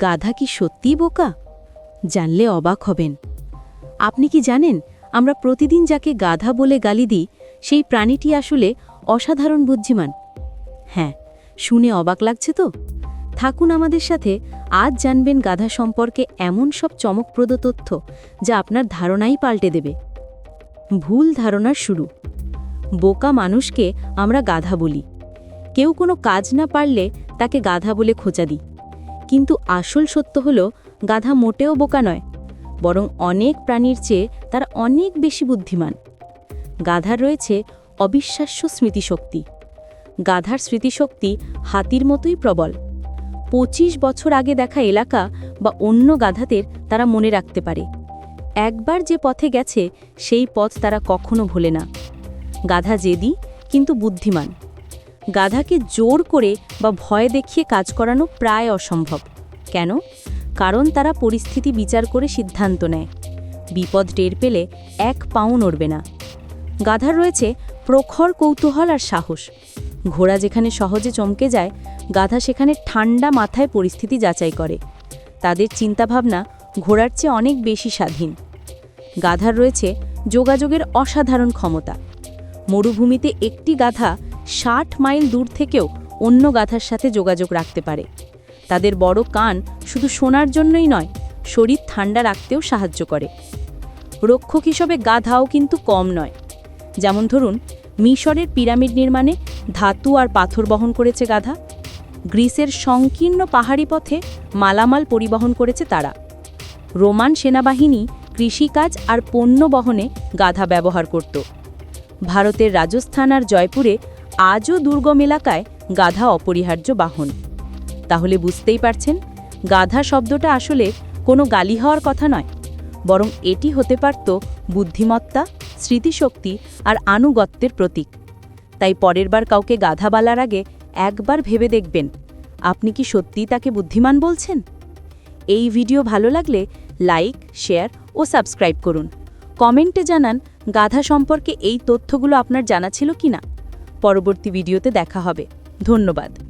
গাধা কি সত্যিই বোকা? জানলে অবাক হবেন। আপনি কি জানেন, আমরা প্রতিদিন যাকে গাধা বলে গালি দিই, সেই প্রাণীটি আসলে অসাধারণ বুদ্ধিমান। হ্যাঁ শুনে অবাক লাগছে তো? থাকুন আমাদের সাথে, আজ জানবেন গাধা সম্পর্কে এমন সব চমকপ্রদ তথ্য যা আপনার ধারণাই পাল্টে দেবে। ভুল ধারণার শুরু। বোকা মানুষকে আমরা গাধা বলি। কেউ কোনো কাজ না পারলে তাকে গাধা বলে খোঁচা দিই। কিন্তু আসল সত্য হল, গাধা মোটেও বোকা নয়, বরং অনেক প্রাণীর চেয়ে তারা অনেক বেশি বুদ্ধিমান। গাধার রয়েছে অবিশ্বাস্য স্মৃতিশক্তি। গাধার স্মৃতিশক্তি হাতির মতোই প্রবল। পঁচিশ বছর আগে দেখা এলাকা বা অন্য গাধাদের তারা মনে রাখতে পারে। একবার যে পথে গেছে, সেই পথ তারা কখনো ভোলে না। গাধা জেদি, কিন্তু বুদ্ধিমান। গাধাকে জোর করে বা ভয় দেখিয়ে কাজ করানো প্রায় অসম্ভব। কেন? কারণ তারা পরিস্থিতি বিচার করে সিদ্ধান্ত নেয়। বিপদ টের পেলে এক পাও নড়বে না। গাধার রয়েছে প্রখর কৌতূহল আর সাহস। ঘোড়া যেখানে সহজে চমকে যায়, গাধা সেখানে ঠান্ডা মাথায় পরিস্থিতি যাচাই করে। তাদের চিন্তাভাবনা ঘোড়ার চেয়ে অনেক বেশি স্বাধীন। গাধার রয়েছে যোগাযোগের অসাধারণ ক্ষমতা। মরুভূমিতে একটি গাধা ষাট মাইল দূর থেকেও অন্য গাধার সাথে যোগাযোগ রাখতে পারে। তাদের বড় কান শুধু শোনার জন্যই নয়, শরীর ঠান্ডা রাখতেও সাহায্য করে। রক্ষক হিসেবে গাধাও কিন্তু কম নয়। যেমন ধরুন, মিশরের পিরামিড নির্মাণে ধাতু আর পাথর বহন করেছে গাধা। গ্রিসের সংকীর্ণ পাহাড়ি পথে মালামাল পরিবহন করেছে তারা। রোমান সেনাবাহিনী কৃষিকাজ আর পণ্য বহনে গাধা ব্যবহার করত। ভারতের রাজস্থান আর জয়পুরে আজও দুর্গম এলাকায় গাধা অপরিহার্য বাহন। তাহলে বুঝতেই পারছেন, গাধা শব্দটা আসলে কোনো গালি হওয়ার কথা নয়, বরং এটি হতে পারত বুদ্ধিমত্তা, স্মৃতিশক্তি আর আনুগত্যের প্রতীক। তাই পরের বার কাউকে গাধা বলার আগে একবার ভেবে দেখবেন, আপনি কি সত্যিই তাকে বুদ্ধিমান বলছেন? এই ভিডিও ভালো লাগলে লাইক, শেয়ার ও সাবস্ক্রাইব করুন। কমেন্টে জানান গাধা সম্পর্কে এই তথ্যগুলো আপনার জানা ছিল কিনা। পরবর্তী ভিডিওতে দেখা হবে। ধন্যবাদ।